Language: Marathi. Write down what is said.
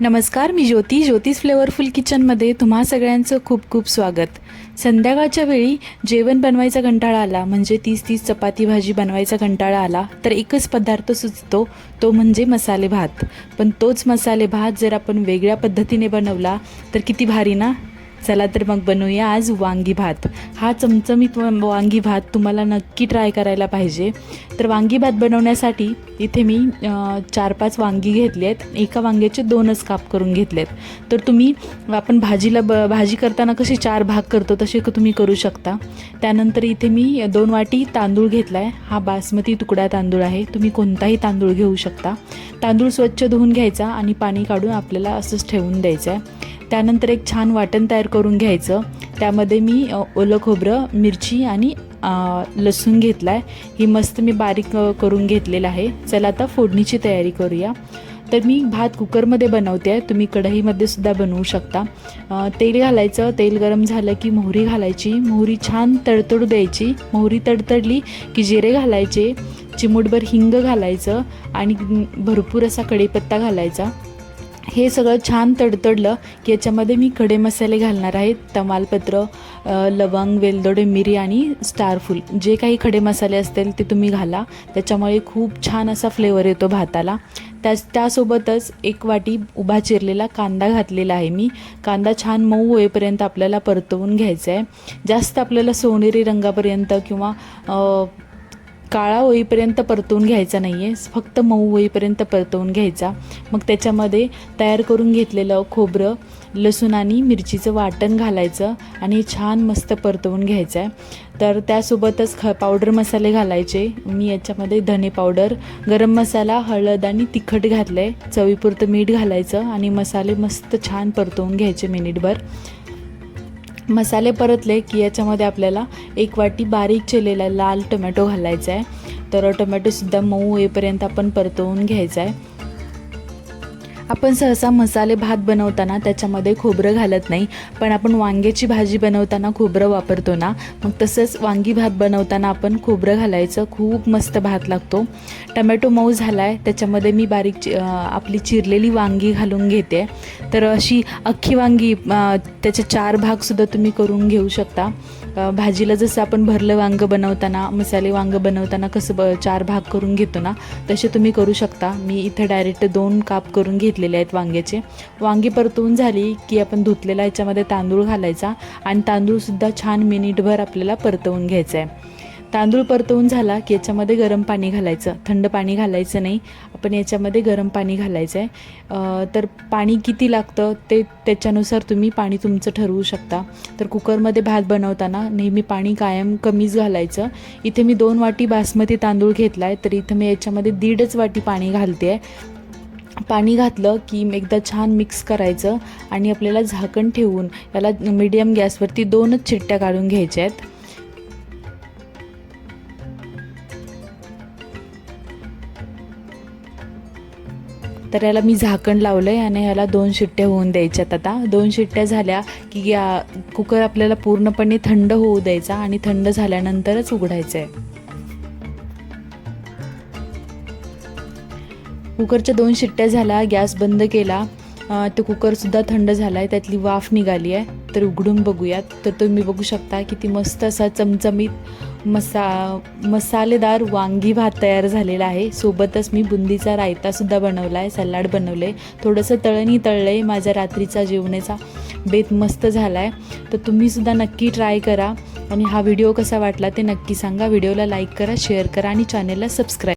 नमस्कार मी ज्योती ज्योतिष फ्लेवरफुल किचनमध्ये तुम्हा सगळ्यांचं खूप खूप स्वागत. संध्याकाळच्या वेळी जेवण बनवायचा कंटाळा आला म्हणजे तीस तीस चपाती भाजी बनवायचा कंटाळा आला तर एकच पदार्थ सुचतो तो म्हणजे मसाले भात. पण तोच मसाले भात जर आपण वेगळ्या पद्धतीने बनवला तर किती भारी ना? चला तर मग बनवूया आज वांगी भात. हा चमचमीत व- वांगी भात तुम्हाला नक्की ट्राय करायला पाहिजे. तर वांगी भात बनवण्यासाठी इथे मी चार पाच वांगी घेतली आहेत एका वांग्याचे दोनच काप करून घेतले आहेत तर तुम्ही आपण भाजीला ब भाजी करताना कसे चार भाग करतो तसे तुम्ही करू शकता. त्यानंतर इथे मी दोन वाटी तांदूळ घेतला आहे हा बासमती तुकडा तांदूळ आहे. तुम्ही कोणताही तांदूळ घेऊ शकता. तांदूळ स्वच्छ धुवून घ्यायचा आणि पाणी काढून आपल्याला असंच ठेवून द्यायचं आहे त्यानंतर एक छान वाटण तयार करून घ्यायचं. त्यामध्ये मी ओलं खोबरं मिरची आणि लसूण घेतला आहे ही मस्त मी बारीक करून घेतलेलं आहे. चला आता फोडणीची तयारी करूया. तर मी भात कुकरमध्ये बनवते आहे. तुम्ही कढईमध्ये सुद्धा बनवू शकता. तेल घालायचं. तेल गरम झालं की मोहरी घालायची. मोहरी छान तडतडू द्यायची. मोहरी तडतडली की जिरे घालायचे. चिमूटभर हिंग घालायचं. आणि भरपूर असा कढीपत्ता घालायचा. हे सगळं छान तडतडलं की याच्यामध्ये मी खडे मसाले घालणार आहेत तमालपत्र लवंग वेलदोडे मिरी आणि स्टारफूल जे काही खडे मसाले असतील ते तुम्ही घाला. त्याच्यामुळे खूप छान असा फ्लेवर येतो भाताला. त्याच त्यासोबतच एक वाटी उभा चिरलेला कांदा घातलेला आहे मी. कांदा छान मऊ होईपर्यंत आपल्याला परतवून घ्यायचा आहे. जास्त आपल्याला सोनेरी रंगापर्यंत किंवा काळा होईपर्यंत परतवून घ्यायचा नाही आहे फक्त मऊ होईपर्यंत परतवून घ्यायचा. मग त्याच्यामध्ये तयार करून घेतलेलं खोबरं लसूण आणि मिरचीचं वाटण घालायचं आणि छान मस्त परतवून घ्यायचं आहे तर त्यासोबतच ख पावडर मसाले घालायचे. मी याच्यामध्ये धने पावडर गरम मसाला हळद आणि तिखट घातलं आहे चवीपुरतं मीठ घालायचं आणि मसाले मस्त छान परतवून घ्यायचे मिनिटभर. मसाले परतले की याच्यामध्ये आपल्याला एक वाटी बारीक चिरलेला लाल टोमॅटो घालायचा आहे. तर टोमॅटोसुद्धा मऊ येईपर्यंत आपण परतवून घ्यायचा आहे. आपण सहसा मसाले भात बनवताना त्याच्यामध्ये खोबरं घालत नाही पण आपण वांग्याची भाजी बनवताना खोबरं वापरतो ना मग तसंच वांगी भात बनवताना आपण खोबरं घालायचं खूप मस्त भात लागतो. टमॅटो मऊ झाला आहे त्याच्यामध्ये मी बारीक चि- आपली चिरलेली वांगी घालून घेते. तर अशी अख्खी वांगी त्याचे चार भागसुद्धा तुम्ही करून घेऊ शकता. भाजीला जसं आपण भरलं वांगं बनवताना मसाले वांगं बनवताना कसं ब चार भाग करून घेतो ना तसे तुम्ही करू शकता. मी इथं डायरेक्ट दोन काप करून घेतलेले आहेत वांग्याचे. वांगी परतवून झाली की आपण धुतलेला याच्यामध्ये तांदूळ घालायचा आणि तांदूळसुद्धा छान मिनिटभर आपल्याला परतवून घ्यायचा आहे तांदूळ परतवून झाला की याच्यामध्ये गरम पाणी घालायचं. थंड पाणी घालायचं नाही. आपण याच्यामध्ये गरम पाणी घालायचं आहे तर पाणी किती लागतं ते त्याच्यानुसार तुम्ही पाणी तुमचं ठरवू शकता. तर कुकरमध्ये भात बनवताना नेहमी पाणी कायम कमीच घालायचं. इथे मी दोन वाटी बासमती तांदूळ घेतला आहे तर इथं मी याच्यामध्ये दीडच वाटी पाणी घालते आहे पाणी घातलं की एकदा छान मिक्स करायचं आणि आपल्याला झाकण ठेवून याला मीडियम गॅसवरती दोनच चिट्ट्या काढून घ्यायच्या आहेत. तर याला मी झाकण लावलं आहे आणि ह्याला दोन शिट्ट्या होऊन द्यायच्यात आता. दोन शिट्ट्या झाल्या की या कुकर आपल्याला पूर्णपणे थंड होऊ द्यायचा आणि थंड झाल्यानंतरच उघडायचं आहे कुकरच्या दोन शिट्ट्या झाल्या गॅस बंद केला. तो कुकरसुद्धा थंड झाला आहे त्यातली वाफ निघाली आहे तर उघडून बघूयात. तर तुम्ही बघू शकता किती मस्त असा चमचमीत मसा मसालेदार वांगी भात तयार झालेला आहे. सोबतच मी बुंदीचा रायतासुद्धा बनवला आहे सलाड बनवलं आहे थोडंसं तळणी तळलं आहे माझ्या रात्रीचा जेवणाचा. बेत मस्त झाला आहे तर तुम्हीसुद्धा नक्की ट्राय करा. आणि हा व्हिडिओ कसा वाटला ते नक्की सांगा. व्हिडिओला लाईक करा शेअर करा आणि चॅनेलला सबस्क्राईब